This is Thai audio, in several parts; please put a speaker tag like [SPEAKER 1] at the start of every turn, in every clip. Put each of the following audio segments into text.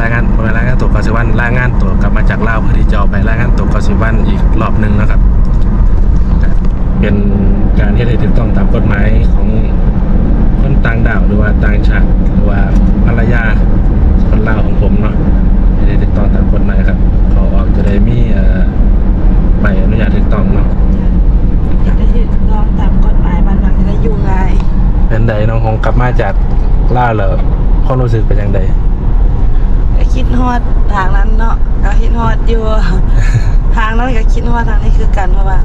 [SPEAKER 1] รายงานบ่แม่นรายงานตัวก่อนสิบวันรายงานตัวกลับมาจากลาวเพื่อที่จะเอาไปรายงานตัวก่อนสิบวันอีกรอบหนึ่งนะครับก็เป็นการที่ได้ถูกต้องตามกฎหมายของคนต่างดาวหรือว่าต่างชาติหรือว่าภรรยาคนลาวของผมเนาะที่ได้ถูกต้องตามกฎหมายครับเขาออกจะได้มีเอ่อใบอนุญาตถูกต้องเนาะ
[SPEAKER 2] จะได้ถูกต้องตามกฎหมายมันมันจะได้อยู่ง่าย
[SPEAKER 1] เป็นใดน้องคงกลับมาจากล่าวแล้วความรู้สึกเป็นยังไง
[SPEAKER 2] ก็คิดฮอดทางนั้นเนาะก็คิดฮอดอยู่ ทางนั้นก็คิดฮอดทางนี้คือกันเพราะว่า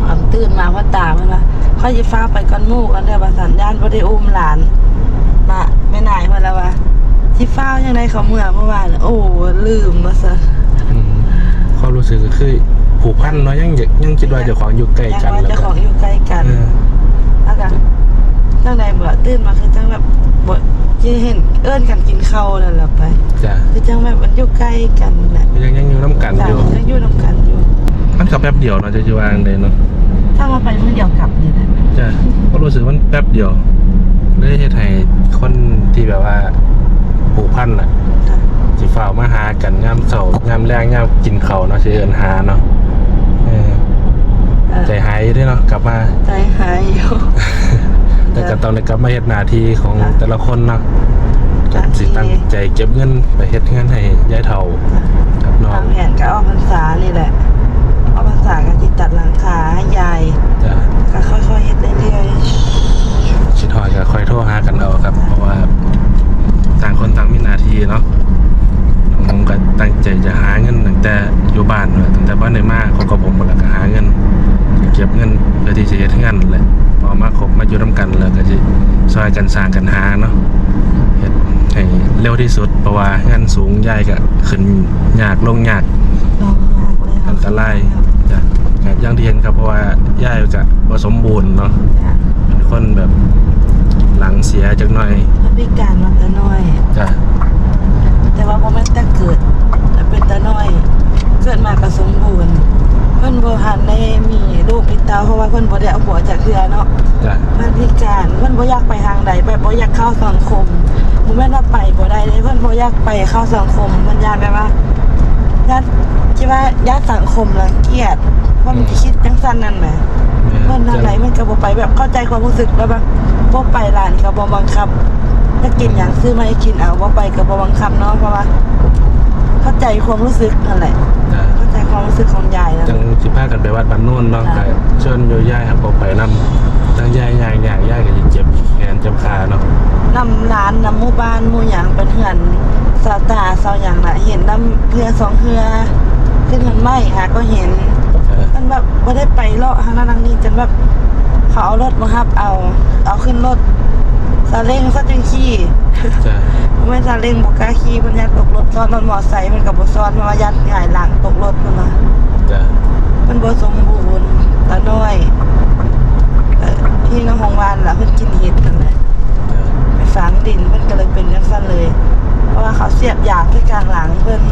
[SPEAKER 2] ผมตื่นมาเพราะตามันว่าเขาจะฟ้าไปก่อนหมู่กันเด้อว่าสัญญาณบ่ได้อุ้มหลาน มาไม่นายเพิ่นแล้วว่าที่ฟ้าวยังไดเขาเมื่อเมื่อวานโอ้ลืมว่าซะ
[SPEAKER 1] อืมความรู้สึกก็คือผูกพันเนาะยังอยากยังคิดว่าเจ้าของอยู่ใกล้
[SPEAKER 2] ยัง
[SPEAKER 1] กัน
[SPEAKER 2] ว่า
[SPEAKER 1] แล้ว
[SPEAKER 2] เจ้า
[SPEAKER 1] ก็
[SPEAKER 2] ของอยู่ใกล้กัน
[SPEAKER 1] เออ
[SPEAKER 2] แล้วก็จังใดเบื่อตื่นมาคือจังแบบบ่ ที่เห็นเอิ้นกันกินข้าวนั่นแหละไป
[SPEAKER 1] จ้ะ
[SPEAKER 2] คือจังแบบมันอยู่ใกล้กันน่ะ
[SPEAKER 1] ยังยังอยู่น้ำกัน
[SPEAKER 2] จ้ะ
[SPEAKER 1] อยู่
[SPEAKER 2] ยังอยู่นำกันอยู่
[SPEAKER 1] มันกับแป๊บเดียวเนาะจะจะวางเลยเนาะ
[SPEAKER 2] ถ้ามาไปมื้อเดียวกลับนี่แหละ
[SPEAKER 1] จ้ะก็รู้สึกมันแป๊บเดียวเลยเฮ็ดให้คนที่แบบว่าผูกพันอะ
[SPEAKER 2] จ้ะ
[SPEAKER 1] สิฝ่าวมาหากันยามเช้ายามแรงยามกินข้าวเนาะสิเอิ้นหาเนาะเออ
[SPEAKER 2] เออ
[SPEAKER 1] ใจหายอยู่เด้เนาะกลับมา
[SPEAKER 2] ใจหายอยู่
[SPEAKER 1] แต่ก็ต้องได้กลับมาเฮ็ดหน้าที่ของ
[SPEAKER 2] จ้ะ
[SPEAKER 1] แต่ละคนเนาะ
[SPEAKER 2] จ้ะ
[SPEAKER 1] สิตั้งใจเก็บเงินไปเฮ็ดเงินให้ยายเฒ่ากับน้อ
[SPEAKER 2] วางงแผนก็ออกพรรษานี่แหละออกพรรษาก็สิตัดหลังคาให้ยาย
[SPEAKER 1] จ้ะ
[SPEAKER 2] ก็ค่อยๆเฮ็ดเรื่อย
[SPEAKER 1] ชิดฮอดก็ค่อยโทรหากันเอาครับ เพราะว่าต่างคนต่างมีหน้าที่เนาะผมก็ตั้งใจจะหาเงินตั้งแต่อยู่บ้านเนอะตั้งแต่บ้านในมาเขาก็ผมหมดแล้วก็หาเงิน เก็บเงินเพื่อที่จะเฮ็ดเงินแหละ พอมาครบมาอยู่ร่วมกันแล้วก็จะซอยกันสร้างกันหาเนาะเฮ็ดให้เร็วที่สุดเพราะว่าเงินสูงใหญ่ก็ขึ้นยากลงยาก
[SPEAKER 2] ๆลองยากเลย
[SPEAKER 1] อันตรายจ้ะครับอย่างที่เห็นครับเพราะว่าย่ายก็บ่สมบูรณ์เนาะ
[SPEAKER 2] จ้ะ
[SPEAKER 1] เป็นคนแบบหลังเสียจักหน่อย
[SPEAKER 2] เพิ่นพิการมาแต่น้อย
[SPEAKER 1] จ้ะ
[SPEAKER 2] แต่ว่าบ่แม่นแต่เกิดแต่เป็นแต่น้อย เกิดมาก็สมบูรณ์ เพิ่นบ่ทันได้มีลูกมีเต้าเพราะว่าเพิ่นบ่ได้เอาหัวจากเรือเนาะ
[SPEAKER 1] จ้ะ
[SPEAKER 2] เพิ่นพิการเพิ่นบ่อยากไปทางใดแบบบ่อยากเข้าสังคมบ่แม่นว่าไปบ่ได้เลยเพิ่นบ่อยากไปเข้าสังคมเพิ่นอยากแบบว่าญาติคิดว่าญาติสังคมรังเกียจเพิ่นสิคิดจังซั่นนั่นแหมเพิ่นทางใดมันก็บ่ไปแบบเข้าใจความรู้สึกแล้วแบบบ่ไปร้านก็บ่บังคับถ้ากินหยังซื้อมาให้กินเอาบ่ไปก็บ่บังคับเนาะเพราะว่า เข้าใจความรู้สึกนั่นแหละ
[SPEAKER 1] จ้ะ
[SPEAKER 2] เข้าใจ ความรู้สึกของยายนะ
[SPEAKER 1] จังสิพากันไปวัดบ้านโน่นเนาะ
[SPEAKER 2] จ้ะ
[SPEAKER 1] ก็เชิญโยย่ายครับบ่ไปนำทั้งย่ายย่ายย่ายย่ายก็สิเจ็บแขนเจ็บขาเนาะ
[SPEAKER 2] นำร้านนำหมู่บ้านหมู่หยังเป็นเหือนสาวตาสาวหยังน่ะเห็นนำเพื่อสองเพื่อขึ้นเงินไม่หาก็เห็น
[SPEAKER 1] เออ
[SPEAKER 2] มันแบบบ่ได้ไปเลาะทางนั้นทางนี้จนแบบเขาเอารถมารับเอา เอาขึ้นรถซาเล้งซะจังขี้
[SPEAKER 1] จ้ะ
[SPEAKER 2] ไม่ซาเล้งบอกล้าขี่มันยันตกรถซ้อนรถมอไซค์เพิ่นกับบซ้อนเพราะว่ายันหงายหลังตกรถมันมา
[SPEAKER 1] จ้ะ
[SPEAKER 2] มันบสมบูรณ์ตาน้อยเอ่อที่น้องของวานล่ะเพิ่นกินเห็ดนั่นแหละ
[SPEAKER 1] จ้ะ
[SPEAKER 2] ไปฝังดินเพิ่นก็เลยเป็นจังซั่นเลย เพราะว่าเขาเสียบยางที่กลางหลังเพิ่น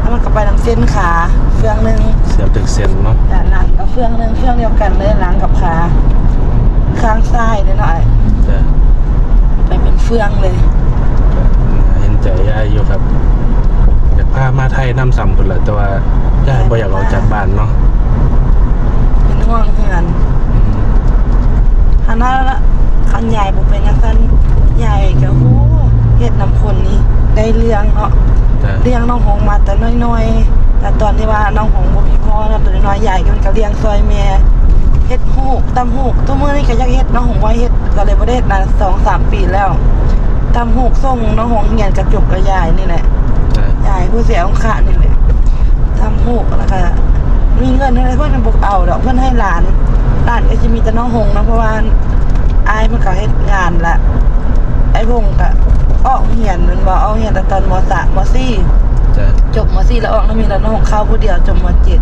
[SPEAKER 2] แล้วมันก็ไปทางเส้นขาเฟืองหนึง
[SPEAKER 1] เสียบตึกเส้นเนาะ
[SPEAKER 2] ด้านหลังก็เฟืองหนึงเฟืองเดียวกันเลยหลังกับขาข้างซ้ายเลยหน่อย
[SPEAKER 1] จ้ะ
[SPEAKER 2] ไปเป็นเฟืองเลย
[SPEAKER 1] ก็เห็นใจย่ายอยู่ครับอยากพามาไทยนำซ้ำพุ่นแหละแต่ว่าย่ายบ่อยากออกจากบ้านเนาะ
[SPEAKER 2] เป็นห่วงเฮือน
[SPEAKER 1] อืม
[SPEAKER 2] อันนั้นละคันใหญ่บ่เป็นจังซั่นใหญ่ก็โหเฮ็ดน้ำคนนี่ได้ เรื่องเนาะ
[SPEAKER 1] จ้ะ
[SPEAKER 2] เลี้ยงน้องหงมาแต่น้อยๆ แต่ตอนที่ว่าน้องหงบ่มีพ่อนะตัวน้อยๆใหญ่ก็มันก็เลี้ยงซอยแม่เฮ็ดฮูกตำฮูกตัวมื้อนี้ก็อยากเฮ็ดน้องหงว่าเฮ็ดก็เลยบ่ได้เฮ็ดนาน2 3ปีแล้วตำฮูกส่งน้องหงเรียนกระจบกับยายนี่แหละ
[SPEAKER 1] จ้ะ
[SPEAKER 2] ยายผู้เสียของข้านี่แหละตำฮูกแล้วก็มีเงินอะไรเพิ่นก็บ่เอาดอกเพิ่นให้หลานหลานก็สิมีแต่น้องหงนะเพราะว่าอายมันก็เฮ็ดงานละไอ้วงก็ ออกเรียนมันบ่เอาเรียนแต่ตอนมสามมสี่
[SPEAKER 1] จ้ะ
[SPEAKER 2] จบมสี่แล้วออกแล้วมีแล้วน้องเข้าผู้เดียวจบมเจ็ด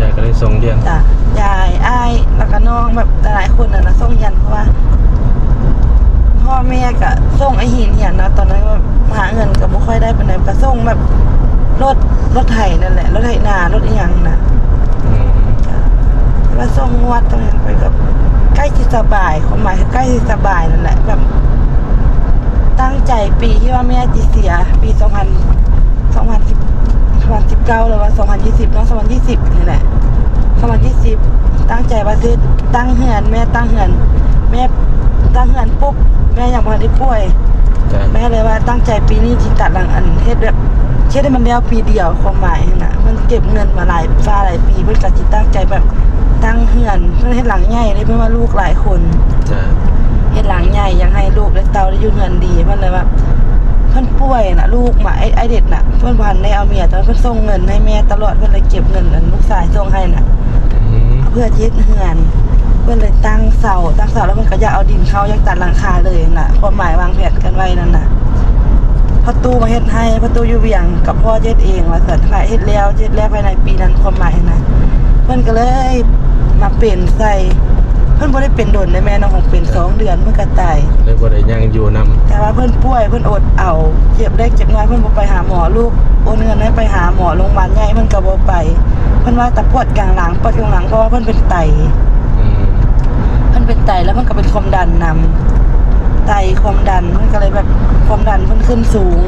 [SPEAKER 1] ยายก็เลยส่งเรียน
[SPEAKER 2] จ้ะยายอ้ายแล้วก็น้องแบบหลายคนน่ะนะส่งยันเพราะว่าพ่อแม่ก็ส่งไอ้หินเหียนนะตอนนั้นก็หาเงินก็บ่ค่อยได้ปานใดก็ส่งแบบรถรถไถนั่นแหละรถไถนารถอีหยังน่ะ
[SPEAKER 1] อืม
[SPEAKER 2] จ้ะว่ามาส่งงวดตรงนี้ไปกับใกล้ที่สบายความหมายคือใกล้ที่สบายนั่นแหละแบบ ตั้งใจปีที่ว่าแม่จีเสีย ปีสองพันสองพันสิบสองพันสิบเก้าหรือว่าสองพันยี่สิบเนาะสองพันยี่สิบนี่แหละสองพันยี่สิบตั้งใจว่าจะตั้งเหือน แม่ตั้งเหือน แม่ตั้งเหือนปุ๊บแม่ยังพอได้ป่วย
[SPEAKER 1] จ้ะ
[SPEAKER 2] แม่เลยว่าตั้งใจปีนี้ที่ตัดหลังอันเฮ็ดแบบเฮ็ดให้มันแล้วปีเดียวความหมายนั่นน่ะมันเก็บเงินมาหลายฟ้าหลายปีเพิ่นก็สิตั้งใจแบบตั้งเฮือนเพิ่นเฮ็ดหลังใหญ่เลยเพิ่นว่าลูกหลายคน ลูกมาไอ้ไอ้เด็ดน่ะเพิ่นบ่ทันได้เอาเมียแต่ว่าเพิ่นส่งเงินให้แม่ตลอดเพิ่นเลยเก็บเงินอันลูกชายส่งให้น่ะ
[SPEAKER 1] อืม
[SPEAKER 2] เพื่อเฮ็ดเฮือน เพื่อนเลยตั้งเสาตั้งเสาแล้วมันก็อยากเอาดินเข้าอยากตัดหลังคาเลยน่ะความหมายวางแผนกันไว้นั่นน่ะพอตู้มาเฮ็ดให้พอตู้อยู่เวียงกับพ่อเฮ็ดเองว่าสันขายเฮ็ดแล้วเฮ็ดแล้วภายในปีนั้นความหมายนะเพื่อนก็เลยมาเปลี่ยนใส่เพื่อนบ่ได้เป็นโดนในแม่น้องของเป็นสองเดือนเมื่อก็ตาย
[SPEAKER 1] เลยบ่ได้ยังอยู่นำ
[SPEAKER 2] แต่ว่าเพื่อนป่วยเพื่อนอดเอาเจ็บเล็กเจ็บน้อยเพื่อนบ่ไปหาหมอลูกโอนเงินให้ไปหาหมอโรงพยาบาลใหญ่เพื่อนก็บ่ไปเพื่อนว่าแต่ปวดกลางหลังปวดกลางหลังเพราะว่าเพื่อนเป็นไต
[SPEAKER 1] อืม
[SPEAKER 2] มันเป็นไตแล้วมันก็เป็นความดันนำไตความดันมันก็เลยแบบความดันมันขึ้นสูง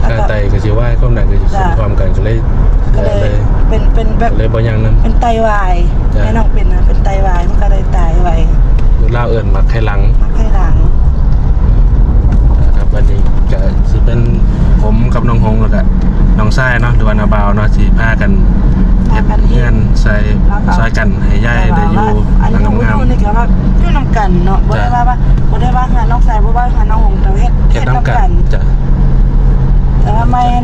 [SPEAKER 2] แล้ว
[SPEAKER 1] ค่า
[SPEAKER 2] ก็
[SPEAKER 1] ไตก็สิว่าความดันก็สิสูง
[SPEAKER 2] จ้ะ
[SPEAKER 1] ความกันก็เลย
[SPEAKER 2] ก็
[SPEAKER 1] ก็
[SPEAKER 2] เล
[SPEAKER 1] เลยย
[SPEAKER 2] เป็นเป็นแบบ
[SPEAKER 1] เลยบ่ยังนำ
[SPEAKER 2] เป็นไตวาย
[SPEAKER 1] จ้ะ
[SPEAKER 2] แม่น้องเป็นนะเป็นไตวายมันก็เลยตายไว
[SPEAKER 1] อยู่ลาวเอิ้นมักไข่หลัง
[SPEAKER 2] มักให้หลัง
[SPEAKER 1] นะครับวันนี้ก็สิเป็นผมกับน้องหงแล้วก็น้องชายเนาะหรือว่านาบาวเนาะสิพากันเฮ็ดเฮือนใส่ซอยกันให้ยายได้อยู่
[SPEAKER 2] อัน
[SPEAKER 1] หลั
[SPEAKER 2] นี้
[SPEAKER 1] ง
[SPEAKER 2] น้อง
[SPEAKER 1] งาม
[SPEAKER 2] พูดนี่ก็ว่าอยู่นำกันเนาะบ่ได้
[SPEAKER 1] จ้ะ
[SPEAKER 2] ว่าว่าบ่ได้ว่าหาน้องชายบ่ว่าหาน้องหงแต่ว่าเฮ็ด
[SPEAKER 1] ๆเฮ็ดนํกันจ้ะ
[SPEAKER 2] แต่ว่าไม่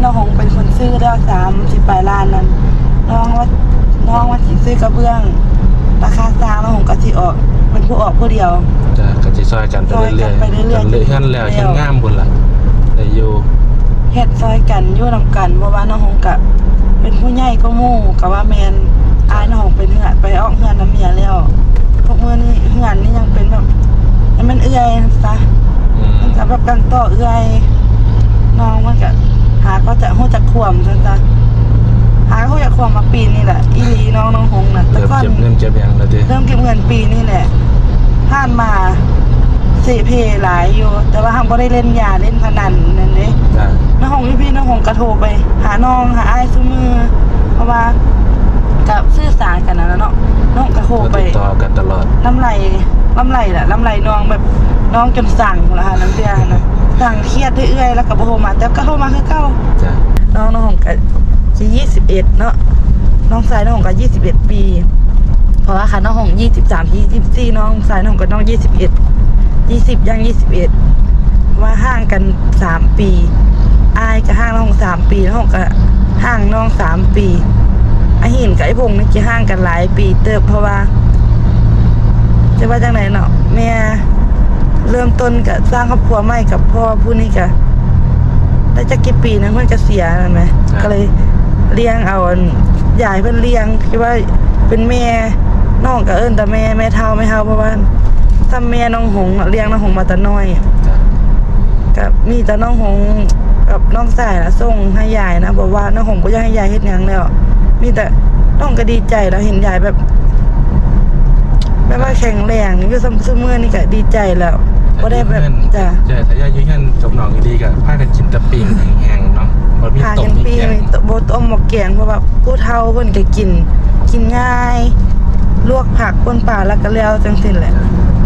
[SPEAKER 2] น้องหงเป็นคนซื้อแล้วสามสิบปลายล้านนั้นน้องว่าน้องว่าสิซื้อกระเบื้อง ราคาสร้างน้องหงก็สิออกเป็นผู้ออกผู้เดียว
[SPEAKER 1] จ้ะก็สิซอยกันไป
[SPEAKER 2] ซอยกั
[SPEAKER 1] เรื่อนย
[SPEAKER 2] ไปเรื่อยๆ
[SPEAKER 1] ๆกันเลยเฮือนแล้วเฮือนงามพุ่นล่ะได้อยู่
[SPEAKER 2] เฮ็ดซอยกันอยู่นำกันเพราะว่าน้องหงกะเป็นผู้ใหญ่ก็หมู่ก็ว่าแมนอายน้องหงเป็นเหือดไปออกเหือนน้ำเมียแล้วพวกมื้อนี้เหือนนี่ยังเป็นแบบยังมันเอื้อยซะ
[SPEAKER 1] อืม
[SPEAKER 2] มันสำหรับการต่อเอื้อยน้องมันก็ หาก็จะฮู้จักควมซั่นซะหาฮู้จักควมมาปีนี่แหละอีหลีน้องน้องหงน่ะแต่
[SPEAKER 1] เริ่ม
[SPEAKER 2] ก่อน
[SPEAKER 1] เจ็บเงินเจ็บหยังแล้วติ
[SPEAKER 2] เริ่มเก็บเงินปีนี่แหละผ่านมาเสเพหลายอยู่ แต่ว่าหังบ่ได้เล่นยาเล่นพนันนั่นเด้
[SPEAKER 1] จ้ะ
[SPEAKER 2] น้าหงพี่พี่น้าหงกระโทรไป หาน้องหาอ้ายซุมือ เพราะว่ากับสื่อสารกันนะเนาะน้องกระโทร
[SPEAKER 1] ก็
[SPEAKER 2] ไป
[SPEAKER 1] ติดต่อกันตลอด
[SPEAKER 2] น้ำไหลน้ำไหลแหละน้ำไหลน้องแบบน้องจนสั่งละค่ะน้ำเตี้ยนะ สั่งเครียดเรื่อยๆแล้วก็บ่โทรมาแต่ก็โทรมาคือเก่า
[SPEAKER 1] จ้ะ
[SPEAKER 2] น้องน้องหงก็จะยี่สิบเอ็ดเนาะน้องสายน้องหงก็ยี่สิบเอ็ดปี เพราะว่าค่ะน้องหงยี่สิบสามยี่สิบสี่น้องสายน้องก็น้องยี่สิบเอ็ดยี่สิบย่างยี่สิบเอ็ดว่าห่างกันสามปีอายก็ห่างน้องสามปีน้องหงก็ห่างน้องสามปีไอหินกับไอพงนี่จะห่างกันหลายปีเติบเพราะว่าจะว่าจังไหนเนาะแม่ เริ่มต้นกับสร้างครอบครัวใหม่กับพ่อผู้นี้กับได้จักกี่ปีนะเพื่อนก็เสียนั่นไหม
[SPEAKER 1] ครับ
[SPEAKER 2] ก็เลยเลี้ยงเอาอันยายเพื่อนเลี้ยงคิดว่าเป็นแม่น้องก็เอิ้นแต่แม่แม่เท่าไม่เท่าเพราะว่าถ้าแม่น้องหงน่ะเลี้ยงน้องหงมาแต่น้อย
[SPEAKER 1] จ้ะ
[SPEAKER 2] กับมีแต่น้องหงกับน้องสายนะส่งให้ยายนะบอกว่าน้องหงก็อยากให้ยายเฮ็ดหยังแล้วมีแต่น้องก็ดีใจแล้วเห็นยายแบบแบบว่าแข็งแรงอยู่ซัมซุมือนี่ก็ดีใจแล้ว บ่ได้แบบจ้ะ
[SPEAKER 1] ใช่ถ้าย่าอยู่เฮือนกับน้องดีๆก็พากันกินแตะปิ้งแห้งๆเนาะบ่มี
[SPEAKER 2] พา
[SPEAKER 1] ต้
[SPEAKER 2] กั
[SPEAKER 1] ม
[SPEAKER 2] น
[SPEAKER 1] มี
[SPEAKER 2] ปี
[SPEAKER 1] แกง
[SPEAKER 2] มีโบต้มหมกแกงเพราะว่าผู้เฒ่าเพิ่นก็กิน กินง่าย ลวกผักปนป่าแล้วก็แล้วจังซี่แหละ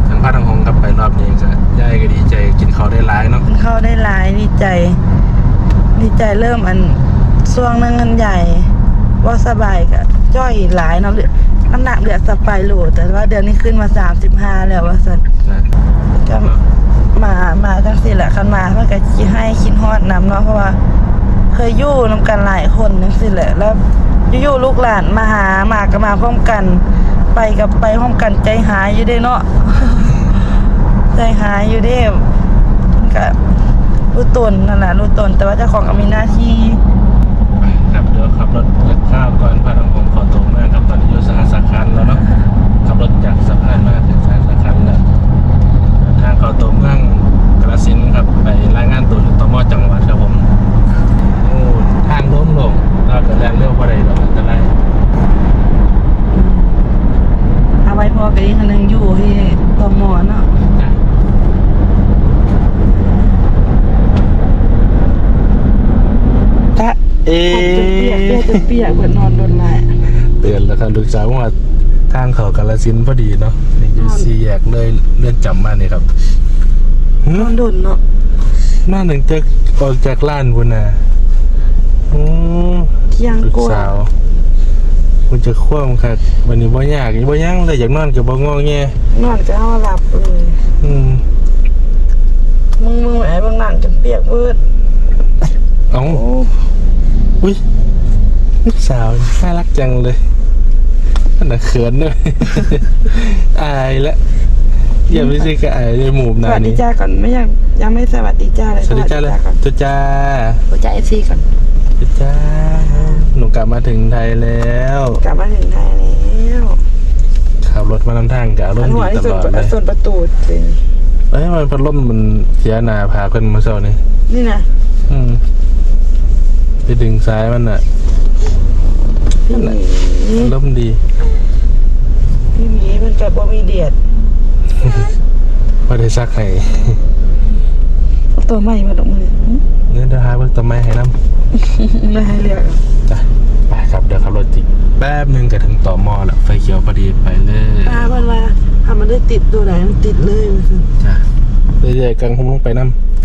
[SPEAKER 1] ทางพาทางหงกลับไปรอบนี้ก็ยายก็ดีใจกินข้าวได้หลายเนาะ
[SPEAKER 2] มันเข้าได้หลายดีใจดีใจเริ่มอันช่วงนึงเงินใหญ่ว่าสบายก็จ้อยหลายเนาะเหลือน้ำหนักเหลือสบายโหลแต่ว่าเดือนนี้ขึ้นมา35แล้วว่าซั่น
[SPEAKER 1] จ้ะ
[SPEAKER 2] ก็มามาจังซี่แหละคันมาเพิ่นก็สิให้คิดฮอดนํเนาะเพราะว่า เคยอยู่นํกันหลายคนจังซี่แหละ แล้วอยู่ๆลูกหลานมาหามาก็มาพร้อมกัน ไปกับไปพร้อมกันใจหายอยู่เด้เนาะใจหายอยู่เด้ก็รู้ตนนั่นแหละรู้ตนแต่ว่าเจ้าของก็มีหน้าที่
[SPEAKER 1] ครับเดี๋ยวขับรถเกิดข้าวก่อนพาทาง ครับ ไปรายงานตัวอยู่ตมจังหวัดครับผมโอ้ทางโล้มลงเราก็แล่นเร็วบ่ได้ดอกอันตราย
[SPEAKER 2] พ่อก็ยังนึงอยู่ที่ตมเนาะ
[SPEAKER 1] ตะเอ
[SPEAKER 2] จนเปียกเปียกจนเปียกเบิดนอนโดนหลาย
[SPEAKER 1] เตือนแล้วครับลูกสาวว่าทางเขากาลสินธุ์พอดีเนาะนี่อยู่สี่แยกเลยเลื่อนจำมานี่ครับหึ
[SPEAKER 2] นอนโดนเนาะ
[SPEAKER 1] หน้าหนึ่งจะออกจากล้านคุณน่ะอืม
[SPEAKER 2] เที่ยง
[SPEAKER 1] ลูก
[SPEAKER 2] กลัว
[SPEAKER 1] สาวคุณจะคว่ำครับวันนี้บ่ยากบ่ยังเลยอยากนอนกับบ่งอแง
[SPEAKER 2] นอนก็เอาหลับเลย
[SPEAKER 1] อืม
[SPEAKER 2] มึงมึงไอ้บางหนังจนเปียกเบิด
[SPEAKER 1] เอ้า
[SPEAKER 2] โอ้
[SPEAKER 1] อุ้ยลูกสาวน่ารักจังเลยขนาดเขินด้วย อายละ อย่าไปซื้อกระอายในหมู่
[SPEAKER 2] ส
[SPEAKER 1] นา
[SPEAKER 2] วัสดี
[SPEAKER 1] นี้
[SPEAKER 2] จ้าก่อนไม่ยังยังไม่สวัสดีจ้าเลย
[SPEAKER 1] สวัสดีจ้าเลย
[SPEAKER 2] ก่อน
[SPEAKER 1] ทุจ้า
[SPEAKER 2] สวัสดีจ้าเอฟซีก่อน
[SPEAKER 1] ทุจ้าหนูกลับมาถึงไทยแล้ว
[SPEAKER 2] กลับมาถึงไทยแล้ว
[SPEAKER 1] ขับรถมานำทางกับอาร
[SPEAKER 2] อั
[SPEAKER 1] ม
[SPEAKER 2] น
[SPEAKER 1] ณ์
[SPEAKER 2] หัว
[SPEAKER 1] ดี
[SPEAKER 2] ที่
[SPEAKER 1] ต
[SPEAKER 2] ส่วน
[SPEAKER 1] ลอดเลย
[SPEAKER 2] ส่วนประตูจริง
[SPEAKER 1] เอ้ยมันพัดลมมันเสียหนาพาเพิ่นมาเช้านี่
[SPEAKER 2] นี่นะ
[SPEAKER 1] อืมไปดึงซ้ายมันอะ
[SPEAKER 2] พี่หมี
[SPEAKER 1] อารมณ์ดี
[SPEAKER 2] พี่หมีมันกับว่ามีเดียด
[SPEAKER 1] พอได้ซักให้
[SPEAKER 2] เอาตัวใหม่มาตรงมือ
[SPEAKER 1] เงินเดือนหาเบิกต้นไม้ให้น้ำ
[SPEAKER 2] ไม่ให้เรียก
[SPEAKER 1] จ้ะไปครับเดี๋ยวขับรถจิกแป๊บหนึงก็ถึงต่อมอแล้วไฟเขียวพอดีไปเลย
[SPEAKER 2] ป้าเพิ่นว่าถ้ามันได้ติดตัวไหนมันติดเลยมันคือ
[SPEAKER 1] จ้ะเรื่อยๆกันผมลงไปน้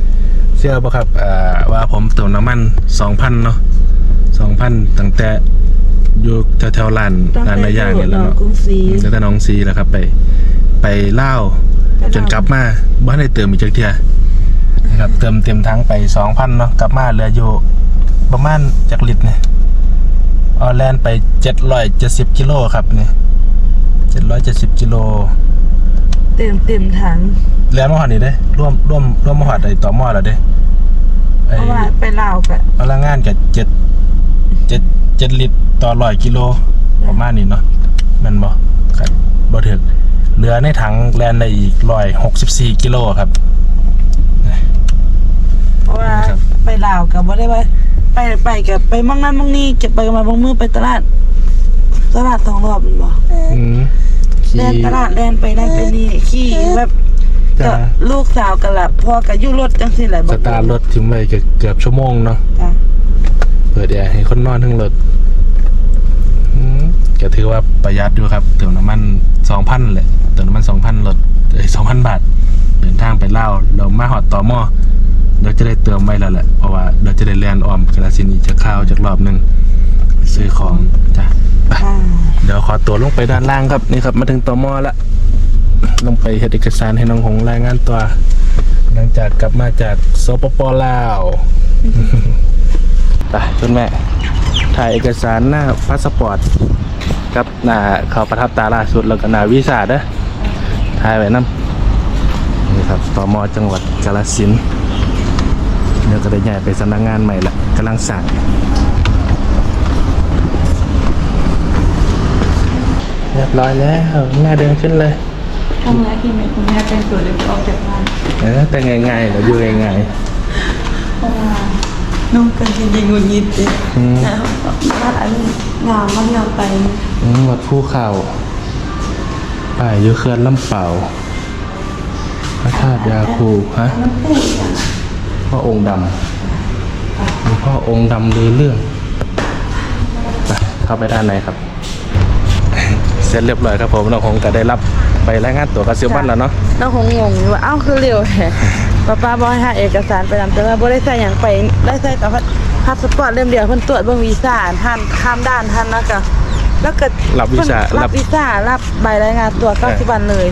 [SPEAKER 1] ำเชื่อป่ะครับอ่าว่าผมเติมน้ำมันสองพันเนาะสองพันตั้งแต่อยู่แถวๆร้านร้านในย่างเนี่ยแหล้วเนาะ
[SPEAKER 2] กรุงศรี
[SPEAKER 1] ตั้งแต่น้องซีแล้วครับไป ไปเล่าวจนกลับมาบ้านได้เติมอีกจักเทียนะครับ เติมเต็มทั้งไปสองพันเนาะกลับมาเหลืออยู่ประมาณจากลิตรเนี่ยออแลนด์ไปเจ็ดร้อยเจ็ดสิบกิโลครับเนี่ยเจ็ดร้อยเจ็ดสิบกิโล
[SPEAKER 2] เต็มเต็มถัง
[SPEAKER 1] แลนด์มาหอดนี่เด้ร่วมร่วมร่วมมาหอดไอ้ต่อมอแล้วเด้
[SPEAKER 2] เพ
[SPEAKER 1] ไอ้
[SPEAKER 2] ราะว่าไปลาวกับ
[SPEAKER 1] พลังงานกับเจ็ดเจ็ดเจ็ดลิตรต่อร้อยกิโลประมาณนี้เนาะแมันบ่ครับบ่ถึก เหลือในถังแลนด์ได้อีกร้อยหกสิบสี่กิโลครับ
[SPEAKER 2] เพราะว่า
[SPEAKER 1] ครับ
[SPEAKER 2] ไปลาวกับบ่ได้ว่าไปไปกับไปมั่งนั้นมั่งนี่เก็บไปมาบางมือไปตลาด ตลาดสองรอบแมันบ่
[SPEAKER 1] อืม
[SPEAKER 2] แล่นตลาดแล่นไปนั่นไปนี่ขี่แบบ
[SPEAKER 1] จ้า
[SPEAKER 2] ก็ลูกสาวกันละพ่อกับยู่รถจังสิแหละ
[SPEAKER 1] สตาร์ทรถทิ้งไว้เกือบเกือบชั่วโมงเนาะ
[SPEAKER 2] จ้ะ
[SPEAKER 1] เปิดแอร์ให้คนนอนทั้งรถอืม ก็ถือว่าประหยัดอยู่ครับเติมน้ำมันสองพันแหละเติมน้ำมันสองพันรถเอ้สองพันบาทเดินทางไปเล่าวเรามาหอดต่อหม้อเดี๋ยวจะได้เติมไว้แล้วแหละเพราะว่าเดี๋ยวจะได้แลนออมกระสินอีกจะเข้าวจากรอบหนึ่งไปซื้อของจ้ะไป
[SPEAKER 2] อ่า
[SPEAKER 1] เดี๋ยวขอตัวลงไปด้านล่างครับนี่ครับมาถึงต่อหม้อละลงไปเฮ็ดเอกสารให้น้องหงรายงานตัว หลังจากกลับมาจากสปปลาวไปคุณแม่ถ่ายเอกสารหน้าพาสปอร์ต กับหน้าเขาประทับตาล่าสุดแล้วก็หน้าวีซ่าเด้อถ่ายไว้นํนี่ครับตมจังหวัดกาฬสินธุ์เดี๋ยวก็ได้ย้ายไปสำนักงานใหม่ละกำลังสั่งเรียบร้อยแล้วหน้าเดินขึ้นเลย
[SPEAKER 2] ทำไงที่แม่คุณแม่เป็นตัวเล็กออกจากบ้าน
[SPEAKER 1] เออแต่ง่ายๆเราอยู่ง่าย
[SPEAKER 2] เพราะว่าน้องกันจริงๆงุนยิดดิ
[SPEAKER 1] ๆอืม
[SPEAKER 2] แล้ วบ้านอันงามมากงามไป
[SPEAKER 1] อืมวัดภูเขาป่ายอยู่เขื่อนลำเป่าพระธาตุยาคูฮะ
[SPEAKER 2] มันพูดอะ
[SPEAKER 1] พ่อองค์ดำหลวงพ่อองค์ดำลือเรื่องไปเข้าไปด้านในครับ เสร็จเรียบร้อยครับผมน้องคงก็ได้รับไปรายงานตัวกับซิลบันแล้วเนาะ
[SPEAKER 2] น้องคงงงอยู่ว่าเอ้าคือเร็วแฮะป้าป้าบอกให้หาเอกสารไปนำแต่ว่าบ่ได้ใส่หยังไปได้ใส่แต่ พาสปอร์ตเล่มเดียวเพิ่นตรวจเบิ่งวีซ่าท่านข้ามด้านท่านแล้วก็แล้วก็
[SPEAKER 1] รับวีซ่า
[SPEAKER 2] เพิ่น
[SPEAKER 1] รั
[SPEAKER 2] รับบวีซ่ารับใบรายงานตัว90วันเลย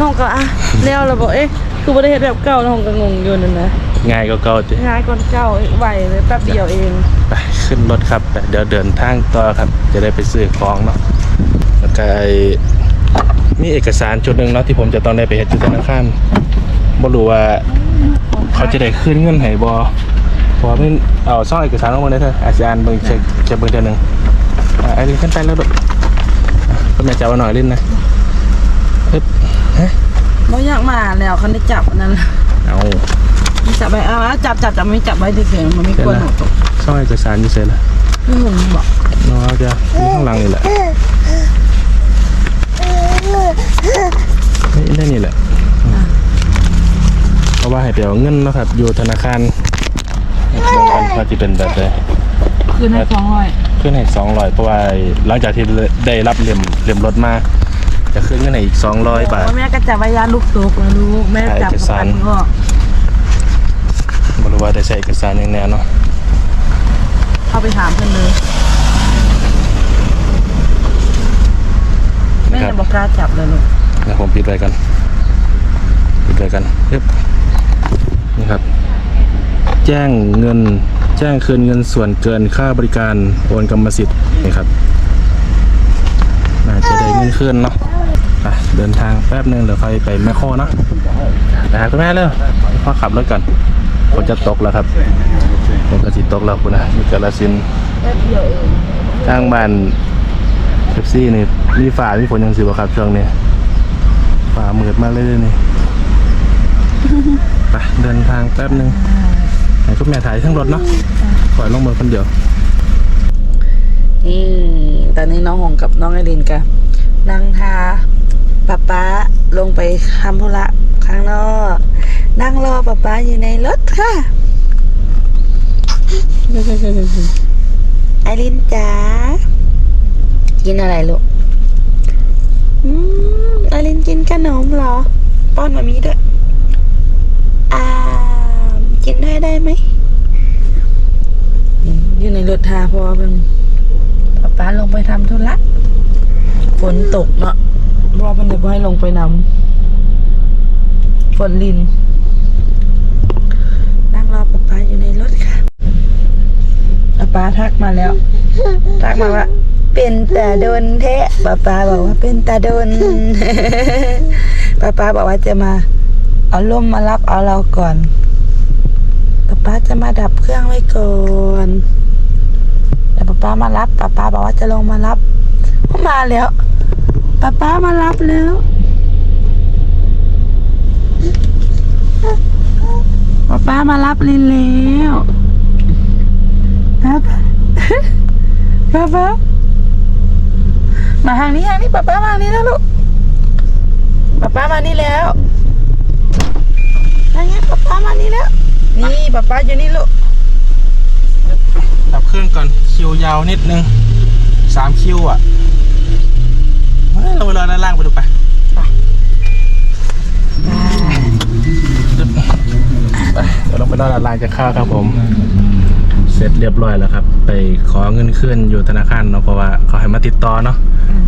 [SPEAKER 2] น้องก็อะแล้วเราบอกเอ๊ะคือบ่ได้เฮ็ดแบบเก่าน้องก็งงอยู่นั่นนะ
[SPEAKER 1] ง่ายก็เก่าจิ
[SPEAKER 2] ง่ายกว่าเก่าไวเลยแป๊บเดียวเอง
[SPEAKER 1] ไปขึ้นรถครับไปเดี๋ยวเดินทางต่อครับ จะได้ไปซื้อของเนาะแล้วก็ไอ้มีเอกสารชุดหนึ่งเนาะที่ผมจะต้องได้ไปเฮ็ดที่ธนาคารบ่รู้ว่าเขาจะได้ขึ้นเงินให้บอเพอมันเอาซ่องเอกสารออกมาได้เถอะอาจารย์เบิ่งเช็คเช็คเบิ่งเดือนหนึ่งอะไอ้ลินขึ้นไปแล้วลูกก็แม่จะเอาหน่อยลินนะปึ๊บฮะ
[SPEAKER 2] บ่อยากมาแล้วเขาได้จับอันนั้น
[SPEAKER 1] เอา
[SPEAKER 2] จับไปเอาเอาจับจับจับไม่จับไว้เฉยๆมันไม่ควรหนูตก
[SPEAKER 1] ซ่องเอกสารอยู่เสร็จแล้ว
[SPEAKER 2] ไม่หงบอก
[SPEAKER 1] เนาะจะอยู่ข้างหลังนี่แหละท่านี้แหละเพราะว่าให้ไปเอาเงินเนาะครับอยู่ธนาคารเบิ่งกัน ว่าจะเป็นแบบใด
[SPEAKER 2] คืนให้สองร้อย
[SPEAKER 1] ขึ้นให้สองร้อยเพราะว่าหลังจากที่ได้รับเหลี่ยมเหลี่ยมรถมาจะขึ้นเงินให้อีกสองร้อยบาท
[SPEAKER 2] แม่ก็จับวิญญาณลูกตุกนะลูกแม่จับ
[SPEAKER 1] เอกสาร
[SPEAKER 2] ก็
[SPEAKER 1] ไม่รู้ว่าได้ใช้เอกสารอย่างแน่เนาะ
[SPEAKER 2] เข้าไปถามเพื่อนเลยแม่
[SPEAKER 1] นะครับ
[SPEAKER 2] ยังบอกกล้าจับเลยลูก
[SPEAKER 1] เดี๋ยวผมปิดไว้กันปิดไว้กันปึ๊บนี่ครับ แจ้งเงิน แจ้งคืนเงินส่วนเกินค่าบริการโอนกรรมสิทธิ์นี่ครับน่าจะได้เงินคืนเนาะไปเดินทางแป๊บนึงเดี๋ยวค่อยไปแมคโครเนาะไปหาคุณแม่เร็วพ่อขับรถก่อนฝนจะตกแล้วครับฝนก็สิตกแล้วคุณนะอยู่กาลสินธุ์
[SPEAKER 2] แป๊บเดียวเอง
[SPEAKER 1] ทางบ้านเอฟซีนี่มีฝ่ามีฝนยังสิบครับช่วงนี้ฝ่ามืดมากเลยนี่ไปเดินทางแป๊บนึง ให้คุณแม่ถ่ายทั้งรถเนาะปล่อยลงมือคนเดียว
[SPEAKER 2] นี่ตอนนี้น้องหงกับน้องไอรินกันนั่งทาป๊าป๊าลงไปทำธุระข้างนอก นั่งรอป๊าป๊าอยู่ในรถค่ะไอรินจ๋ากินอะไรลูกอืมไอรินกินขนมเหรอ ป้อนมามีด้วยอ่า กินได้ได้ไหมอืมอยู่ในรถทาเพราะว่ามันป๊าป๊าลงไปทำธุระฝนตกเนาะเพราะว่ามันเดี๋ยวให้ลงไปนำฝนลิน นั่งรอป๊าป๊าอยู่ในรถค่ะป๊าป๊าทักมาแล้ว ทักมาว่าเป็นตาโดนแท้ป๊าป๊าบอกว่าเป็นตาโดนป๊าป๊าบอกว่าจะมา เอาล่มมารับเอาเราก่อน ป๊าจะมาดับเครื่องไว้ก่อนแต่ป๊าป๊ามารับป๊าป๊าบอกว่าจะลงมารับมาแล้วป๊าป๊ามารับแล้วป๊าป๊ามารับลินแล้วป๊าป๊าป๊าป๊ามาทางนี้ทางนี้ป๊าป๊ามาทางนี้แล้วลูกป๊าป๊ามานี่แล้วทางนี้ป๊าป๊ามานี่แล้ว นี่ป๊าป๊าอยู่นี่ลูก
[SPEAKER 1] ดับเครื่องก่อนคิวยาวนิดนึงสามคิวอะเฮ้ยเราไปรอด้านล่างไปดูไปไปเดี๋ยวลงไปรอด้านล่างจะเข้าครับผม เสร็จเรียบร้อยแล้วครับ ไปขอเงินขึ้นอยู่ธนาคารเนาะเพราะว่าเขาให้มาติดต่อเนาะ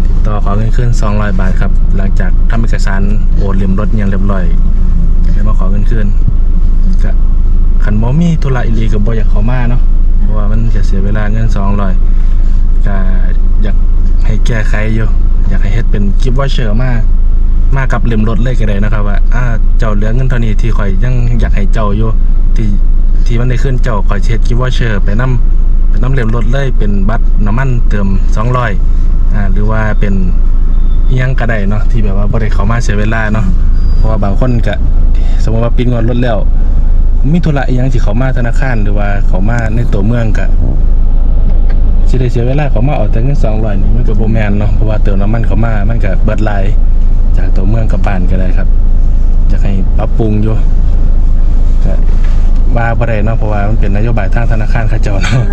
[SPEAKER 1] ติดต่อขอเงินขึ้น200บาทครับ หลังจากทำเอกสารโอนเรียมรถอยังเรียบร้อยให้มาขอเงินขึ้นก็ ขันบ่มีธุระอีหลีกับบ่อยากเขามาเนาะเพราะว่ามันจะเสียเวลาเงิน200ก็อยากให้แก้ไขอยู่ อยากให้เฮ็ดเป็นกิฟต์วอเชอร์มามากับเล่มรถเลยก็ได้นะครับว่าอ่าเจ้าเหลือเงินเท่านี้ที่ข่อยยังอยากให้เจ้าอยู่ที่ที่มันได้ขึ้นเจ้าคอยเช็ดกิฟต์วอเชอร์ไปน้ำไปน้ำเหลวรถเลยเป็นบัตรน้ำมันเติม200อ่าหรือว่าเป็นอิหยังก็ได้เนาะที่แบบว่าบ่ได้เข้ามาเสียเวลาเนาะเพราะว่าบางคนก็สมมติว่าปิดงอนรถแล้ว มีธุระอิหยังสิเขามาธนาคารหรือว่าเขามาในตัวเมืองก็สิได้เสียเวลาเขามาเอาแต่เงิน200นี่มันก็บ่แม่นเนาะเพราะว่าเติมน้ำมันเขามามันก็เบิดหลายจากตัวเมืองกับบ้านก็ได้ครับอยากให้ปรับปรุงอยู่ก็ว่าบ่ได้เนาะเพราะว่ามันเป็นนโยบายทางธนาคารเขาเจ้าเนาะ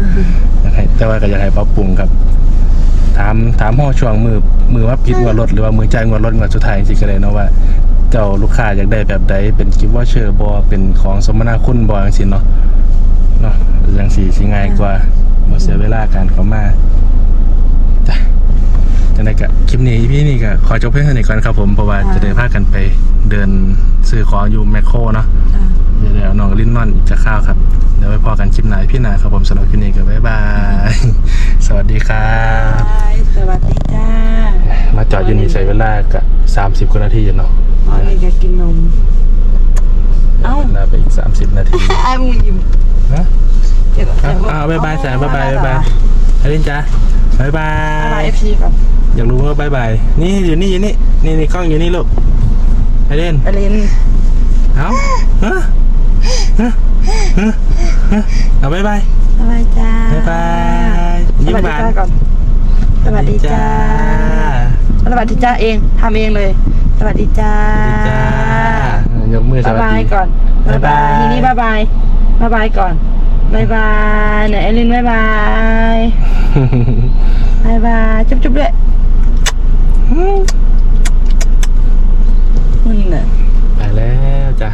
[SPEAKER 1] อยากให้แต่ว่าก็อยากให้ปรับปรุงครับถามถามห้อช่วงมือมือว่าผิดงวดรถหรือว่ามือจ่ายงวดรถงวดสุดท้ายสิก็ได้เนาะว่า เจ้าลูกค้าอยากได้แบบใดเป็นกิฟต์วอเชอร์บอเป็นของสมนาคุณบ่จังสิเนาะเนาะจังสีสิง่ายกว่าบ่เสียเวลาการเข้ามาจ้ะจังได๋ก็คลิปนี้พี่นี่ก็ขอจบเพียงเท่านี้ก่อนครับผมเพราะว่าจะเด้พากันไปเดินซื้อของอยู่แมคโครเนาะ เดี๋ยวเดี๋ยวน้องลิ้นนอนอีกจะข้าวครับ เดี๋ยวไว้พอกันคลิปไหนพี่นาครับผมสำหรับคลิปนี้ก็บ๊ายบาย สวัสดีครับ
[SPEAKER 2] บายสวัสดีจ้า
[SPEAKER 1] มาจอดอยูนี่ใช้เวลาก็สามสิบกว่านาทีอยู่เนาะ
[SPEAKER 2] อ๋อนี่จะกินนม เอ้า
[SPEAKER 1] เวลาไปอีกสามสิบนาที
[SPEAKER 2] ไอ้มึงยิ้ม
[SPEAKER 1] นะ
[SPEAKER 2] เดี๋ยวก่อน
[SPEAKER 1] อะอ่าบ๊ายบายแสงบ๊ายบายบ๊ายบายไอรินจ้าบ๊ายบา
[SPEAKER 2] บ๊ายบาย
[SPEAKER 1] ย
[SPEAKER 2] เอฟซีก่อน
[SPEAKER 1] อยากรู้ว่าบ๊ายบาย นี่อยู่นี่อยู่นี่นี่นี่กล้องอยู่นี่ลูกไอริน
[SPEAKER 2] ไอริน
[SPEAKER 1] เอ้าฮะ ฮะฮะฮะเอาบายบาย
[SPEAKER 2] สบายจ้า
[SPEAKER 1] บายบายยิ้มหวาน
[SPEAKER 2] ก่อนสวัสดีจ้าสวัสดีจ้าเองทำเองเลย สวัสดีจ้า
[SPEAKER 1] ยกมือสวัสดี
[SPEAKER 2] บายก่อน
[SPEAKER 1] บายบาย
[SPEAKER 2] ทีนี้บายบายบายบายก่อนบายบายเนี่ยเอลินบายบายบายบายจุ๊บจุ๊บลยวยนั่นแหละ
[SPEAKER 1] ไปแล้วจ้ะ